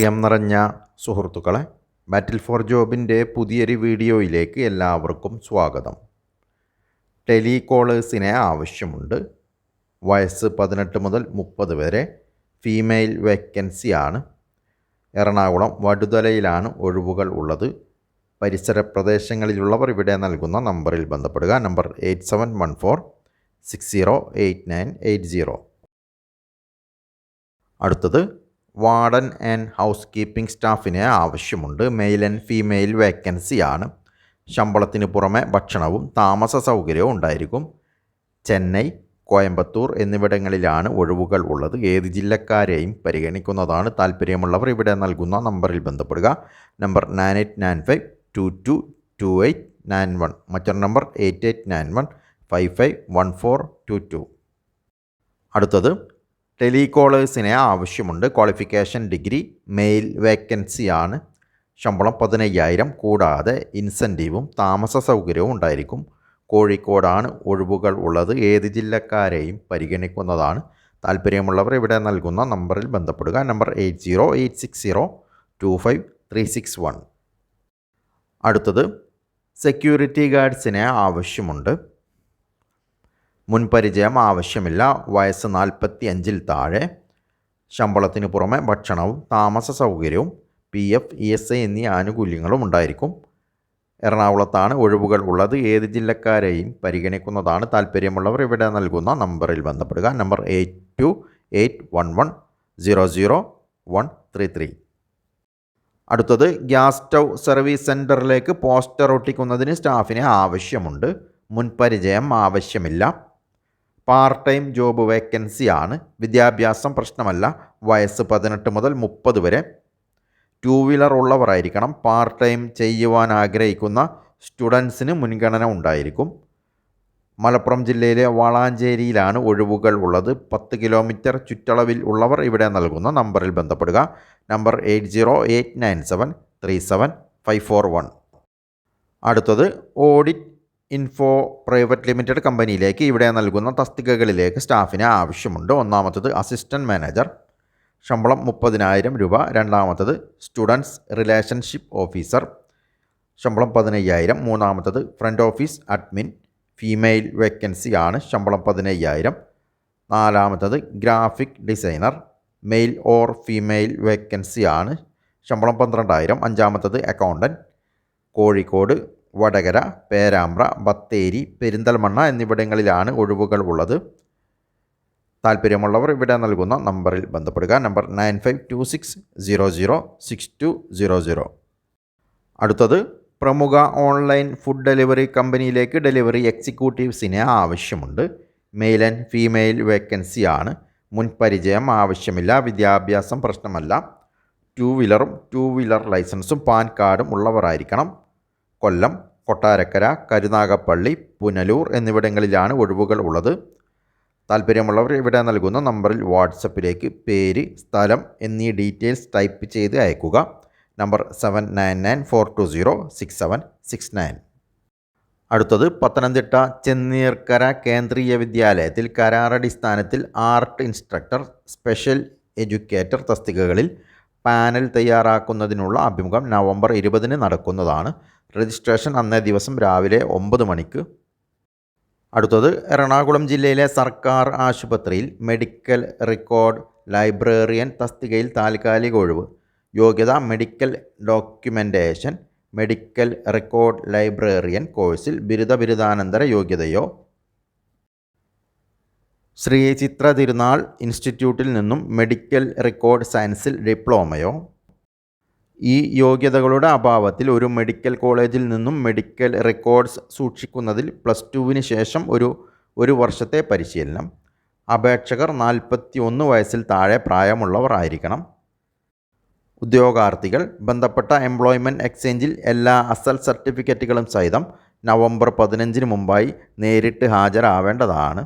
പ്രിയം നിറഞ്ഞ സുഹൃത്തുക്കളെ ബാറ്റിൽ ഫോർ ജോബിന്റെ പുതിയൊരു വീഡിയോയിലേക്ക് എല്ലാവർക്കും സ്വാഗതം. ടെലികോളേഴ്സിനെ ആവശ്യമുണ്ട്. വയസ്സ് പതിനെട്ട് മുതൽ മുപ്പത് വരെ ഫീമെയിൽ വേക്കൻസിയാണ് എറണാകുളം വടുതലയിലാണ് ഒഴിവുകൾ ഉള്ളത്. പരിസര പ്രദേശങ്ങളിലുള്ളവർ ഇവിടെ നൽകുന്ന നമ്പറിൽ ബന്ധപ്പെടുക. Number eight seven one four six zero eight nine eight zero. അടുത്തത് വാർഡൻ ആൻഡ് ഹൗസ് കീപ്പിംഗ് സ്റ്റാഫിനെ ആവശ്യമുണ്ട്. മെയിൽ ആൻഡ് ഫീമെയിൽ വേക്കൻസിയാണ്. ശമ്പളത്തിന് പുറമെ ഭക്ഷണവും താമസ സൗകര്യവും ഉണ്ടായിരിക്കും. ചെന്നൈ കോയമ്പത്തൂർ എന്നിവിടങ്ങളിലാണ് ഒഴിവുകൾ ഉള്ളത്. ഏത് ജില്ലക്കാരെയും പരിഗണിക്കുന്നതാണ് താല്പര്യമുള്ളവർ. ഇവിടെ നൽകുന്ന നമ്പറിൽ ബന്ധപ്പെടുക. Number nine eight nine five two two two eight nine one. മറ്റൊരു number eight eight nine one five five one four two two. അടുത്തത് ടെലികോളേഴ്സിനെ ആവശ്യമുണ്ട്. ക്വാളിഫിക്കേഷൻ ഡിഗ്രി മെയിൽ വേക്കൻസിയാണ്. ശമ്പളം പതിനയ്യായിരം. കൂടാതെ ഇൻസെന്റീവും താമസ സൗകര്യവും ഉണ്ടായിരിക്കും. കോഴിക്കോടാണ് ഒഴിവുകൾ ഉള്ളത്. ഏത് ജില്ലക്കാരെയും പരിഗണിക്കുന്നതാണ്. താല്പര്യമുള്ളവർ ഇവിടെ നൽകുന്ന നമ്പറിൽ ബന്ധപ്പെടുക. Number eight zero eight six zero two five three six one. അടുത്തത് സെക്യൂരിറ്റി ഗാർഡ്സിനെ ആവശ്യമുണ്ട്. മുൻപരിചയം ആവശ്യമില്ല. വയസ്സ് നാൽപ്പത്തി അഞ്ചിൽ താഴെ. ശമ്പളത്തിന് പുറമെ ഭക്ഷണവും താമസ സൗകര്യവും P F E S I എന്നീ ആനുകൂല്യങ്ങളും ഉണ്ടായിരിക്കും. എറണാകുളത്താണ് ഒഴിവുകൾ ഉള്ളത്. ഏത് ജില്ലക്കാരെയും പരിഗണിക്കുന്നതാണ് താല്പര്യമുള്ളവർ. ഇവിടെ നൽകുന്ന നമ്പറിൽ ബന്ധപ്പെടുക. Number eight two eight one one zero zero one three three. അടുത്തത് ഗ്യാസ് സ്റ്റൗ സർവീസ് സെന്ററിലേക്ക് പോസ്റ്റർ ഒട്ടിക്കുന്നതിന് സ്റ്റാഫിനെ ആവശ്യമുണ്ട്. മുൻപരിചയം ആവശ്യമില്ല. പാർട്ട് ടൈം ജോബ് വേക്കൻസിയാണ്. വിദ്യാഭ്യാസം പ്രശ്നമല്ല. വയസ്സ് പതിനെട്ട് മുതൽ മുപ്പത് വരെ. ടൂ വീലർ ഉള്ളവരായിരിക്കണം. പാർട്ട് ടൈം ചെയ്യുവാൻ ആഗ്രഹിക്കുന്ന സ്റ്റുഡൻസിന് മുൻഗണന ഉണ്ടായിരിക്കും. മലപ്പുറം ജില്ലയിലെ വളാഞ്ചേരിയിലാണ് ഒഴിവുകൾ ഉള്ളത്. പത്ത് കിലോമീറ്റർ ചുറ്റളവിൽ ഉള്ളവർ ഇവിടെ നൽകുന്ന നമ്പറിൽ ബന്ധപ്പെടുക. Number eight zero eight nine seven three seven five four one. അടുത്തത് ഓഡിറ്റ് ഇൻഫോ പ്രൈവറ്റ് ലിമിറ്റഡ് കമ്പനിയിലേക്ക് ഇവിടെ നൽകുന്ന തസ്തികകളിലേക്ക് സ്റ്റാഫിന് ആവശ്യമുണ്ട്. ഒന്നാമത്തത് അസിസ്റ്റന്റ് മാനേജർ. ശമ്പളം മുപ്പതിനായിരം രൂപ. രണ്ടാമത്തത് സ്റ്റുഡൻസ് റിലേഷൻഷിപ്പ് ഓഫീസർ. ശമ്പളം പതിനയ്യായിരം. മൂന്നാമത്തത് front office admin. Female vacancy ആണ്. ശമ്പളം പതിനയ്യായിരം. നാലാമത്തത് graphic designer. Male or female vacancy ആണ്. ശമ്പളം പന്ത്രണ്ടായിരം. അഞ്ചാമത്തത് അക്കൗണ്ടന്റ് കോഴിക്കോട് വടകര പേരാമ്പ്ര ബത്തേരി പെരിന്തൽമണ്ണ എന്നിവിടങ്ങളിലാണ് ഒഴിവുകൾ ഉള്ളത്. താല്പര്യമുള്ളവർ ഇവിടെ നൽകുന്ന നമ്പറിൽ ബന്ധപ്പെടുക. Number nine five two six zero zero six two zero zero. അടുത്തത് പ്രമുഖ ഓൺലൈൻ ഫുഡ് ഡെലിവറി കമ്പനിയിലേക്ക് ഡെലിവറി എക്സിക്യൂട്ടീവ്സിനെ ആവശ്യമുണ്ട്. മെയിൽ ആൻഡ് ഫീമെയിൽ വേക്കൻസി ആണ് മുൻപരിചയം ആവശ്യമില്ല വിദ്യാഭ്യാസം പ്രശ്നമല്ല. ടു വീലറും ടു വീലർ ലൈസൻസും പാൻ കാർഡും ഉള്ളവരായിരിക്കണം. കൊല്ലം കൊട്ടാരക്കര കരുനാഗപ്പള്ളി പുനലൂർ എന്നിവിടങ്ങളിലാണ് ഒഴിവുകൾ ഉള്ളത്. താല്പര്യമുള്ളവർ ഇവിടെ നൽകുന്ന നമ്പറിൽ വാട്സപ്പിലേക്ക് പേര് സ്ഥലം എന്നീ ഡീറ്റെയിൽസ് ടൈപ്പ് ചെയ്ത് അയക്കുക. Number seven nine nine four two zero six seven six nine. അടുത്തത് പത്തനംതിട്ട ചെന്നീർക്കര കേന്ദ്രീയ വിദ്യാലയത്തിൽ കരാറടിസ്ഥാനത്തിൽ ആർട്ട് ഇൻസ്ട്രക്ടർ സ്പെഷ്യൽ എഡ്യൂക്കേറ്റർ തസ്തികകളിൽ പാനൽ തയ്യാറാക്കുന്നതിനുള്ള അഭിമുഖം നവംബർ ഇരുപതിന് നടക്കുന്നതാണ്. രജിസ്ട്രേഷൻ അന്നേ ദിവസം രാവിലെ ഒമ്പത് മണിക്ക്. അടുത്തത് എറണാകുളം ജില്ലയിലെ സർക്കാർ ആശുപത്രിയിൽ മെഡിക്കൽ റെക്കോർഡ് ലൈബ്രറിയൻ തസ്തികയിൽ താൽക്കാലിക ഒഴിവ്. യോഗ്യത medical documentation medical record librarian കോഴ്സിൽ ബിരുദ ബിരുദാനന്തര യോഗ്യതയോ ശ്രീ ചിത്ര തിരുനാൾ ഇൻസ്റ്റിറ്റ്യൂട്ടിൽ നിന്നും മെഡിക്കൽ റെക്കോർഡ് സയൻസിൽ ഡിപ്ലോമയോ? ഈ യോഗ്യതകളുടെ അഭാവത്തിൽ ഒരു മെഡിക്കൽ കോളേജിൽ നിന്നും മെഡിക്കൽ റെക്കോർഡ്സ് സൂക്ഷിക്കുന്നതിൽ പ്ലസ് ടുവിന് ശേഷം ഒരു ഒരു വർഷത്തെ പരിശീലനം. അപേക്ഷകർ നാൽപ്പത്തി ഒന്ന് വയസ്സിൽ താഴെ പ്രായമുള്ളവർ ആയിരിക്കണം. ഉദ്യോഗാർത്ഥികൾ ബന്ധപ്പെട്ട എംപ്ലോയ്മെന്റ് എക്സ്ചേഞ്ചിൽ എല്ലാ അസൽ സർട്ടിഫിക്കറ്റുകളും സഹിതം നവംബർ പതിനഞ്ചിന് മുമ്പായി നേരിട്ട് ഹാജരാവേണ്ടതാണ്.